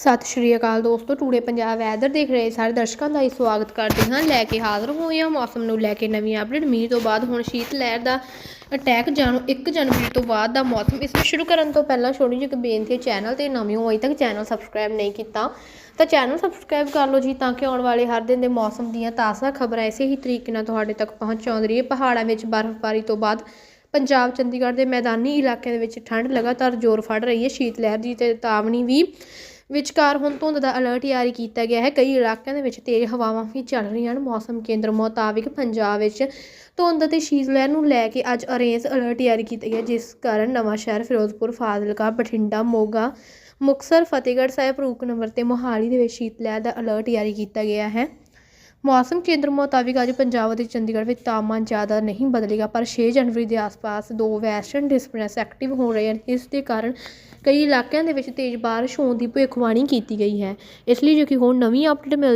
ਸਤਿ ਸ਼੍ਰੀ ਅਕਾਲ ਦੋਸਤੋ, today Punjab weather ਦੇਖ ਰਹੇ ਸਾਰੇ ਦਰਸ਼ਕਾਂ ਦਾ ਹੀ ਸਵਾਗਤ ਕਰਦੇ ਹਾਂ। ਲੈ ਕੇ ਹਾਜ਼ਰ ਹੋਏ ਹਾਂ ਮੌਸਮ ਨੂੰ ਲੈ ਕੇ ਨਵੀਂ ਅਪਡੇਟ ਮੀਂਹ ਤੋਂ ਬਾਅਦ ਹੁਣ ਸ਼ੀਤ ਲਹਿਰ ਦਾ ਅਟੈਕ ਜਾਣੋ 1 ਜਨਵਰੀ ਤੋਂ ਬਾਅਦ ਦਾ ਮੌਸਮ। ਇਸ ਨੂੰ ਸ਼ੁਰੂ ਕਰਨ ਤੋਂ ਪਹਿਲਾਂ ਛੋਟੀ ਜਿਹੀ ਇੱਕ ਬੇਨਤੀ ਹੈ ਚੈਨਲ ਤੇ ਨਵੇਂ ਹੋ ਅਜੇ ਤੱਕ ਚੈਨਲ ਸਬਸਕ੍ਰਾਈਬ ਨਹੀਂ ਕੀਤਾ, ਤਾਂ ਚੈਨਲ ਸਬਸਕ੍ਰਾਈਬ ਕਰ ਲਓ ਜੀ, ਤਾਂ ਕਿ ਆਉਣ ਵਾਲੇ ਹਰ ਦਿਨ ਦੇ ਮੌਸਮ ਦੀਆਂ ਤਾਜ਼ਾ ਖਬਰਾਂ ਇਸੇ ਹੀ ਤਰੀਕੇ ਨਾਲ ਤੁਹਾਡੇ ਤੱਕ ਪਹੁੰਚਾਉਂਦੀ ਰਹੀ ਪਹਾੜਾਂ ਵਿੱਚ ਬਰਫ਼ਬਾਰੀ ਤੋਂ ਬਾਅਦ ਪੰਜਾਬ, ਚੰਡੀਗੜ੍ਹ ਦੇ ਮੈਦਾਨੀ ਇਲਾਕਿਆਂ ਦੇ ਵਿੱਚ ਠੰਡ ਲਗਾਤਾਰ ਜ਼ੋਰ ਫੜ ਰਹੀ ਹੈ। ਸ਼ੀਤ ਲਹਿਰ ਦੀ ਚੇਤਾਵਨੀ ਵੀ ਵਿਚਕਾਰ ਹੁਣ ਧੁੰਦ ਦਾ ਅਲਰਟ ਜਾਰੀ ਕੀਤਾ ਗਿਆ ਹੈ। ਕਈ ਇਲਾਕਿਆਂ ਦੇ ਵਿੱਚ ਤੇਜ਼ ਹਵਾਵਾਂ ਵੀ ਚੱਲ ਰਹੀਆਂ ਹਨ। ਮੌਸਮ ਕੇਂਦਰ ਮੁਤਾਬਿਕ ਪੰਜਾਬ ਵਿੱਚ ਧੁੰਦ ਅਤੇ ਸ਼ੀਤ ਲਹਿਰ ਨੂੰ ਲੈ ਕੇ ਅੱਜ ਔਰੇਂਜ ਅਲਰਟ ਜਾਰੀ ਕੀਤਾ ਗਿਆ, ਜਿਸ ਕਾਰਨ ਨਵਾਂ ਸ਼ਹਿਰ ਫਿਰੋਜ਼ਪੁਰ, ਫਾਜ਼ਿਲਕਾ, ਬਠਿੰਡਾ, ਮੋਗਾ, ਮੁਕਤਸਰ, ਫਤਿਹਗੜ੍ਹ ਸਾਹਿਬ, ਰੂਪਨਗਰ ਤੇ ਮੋਹਾਲੀ ਦੇ ਵਿੱਚ ਸ਼ੀਤ ਲਹਿਰ ਦਾ ਅਲਰਟ ਜਾਰੀ ਕੀਤਾ ਗਿਆ ਹੈ। ਮੌਸਮ ਕੇਂਦਰ ਮੁਤਾਬਿਕ ਅੱਜ ਪੰਜਾਬ ਅਤੇ ਚੰਡੀਗੜ੍ਹ ਵਿੱਚ ਤਾਪਮਾਨ ਜ਼ਿਆਦਾ ਨਹੀਂ ਬਦਲੇਗਾ, ਪਰ 6 ਜਨਵਰੀ ਦੇ ਆਸ-ਪਾਸ ਦੋ ਵੈਸਟਰਨ ਡਿਸਟਰਬੈਂਸ ਐਕਟਿਵ ਹੋ ਰਹੇ ਹਨ। ਇਸ ਦੇ ਕਾਰਨ ਕਈ ਇਲਾਕਿਆਂ ਦੇ ਵਿੱਚ ਤੇਜ਼ ਬਾਰਿਸ਼ ਹੋਣ ਦੀ ਭਵਿੱਖਬਾਣੀ ਕੀਤੀ ਗਈ ਹੈ। ਇਸ ਲਈ ਜੋ ਕਿ ਹੁਣ ਨਵੀਂ ਅਪਡੇਟ ਮਿਲਦੀ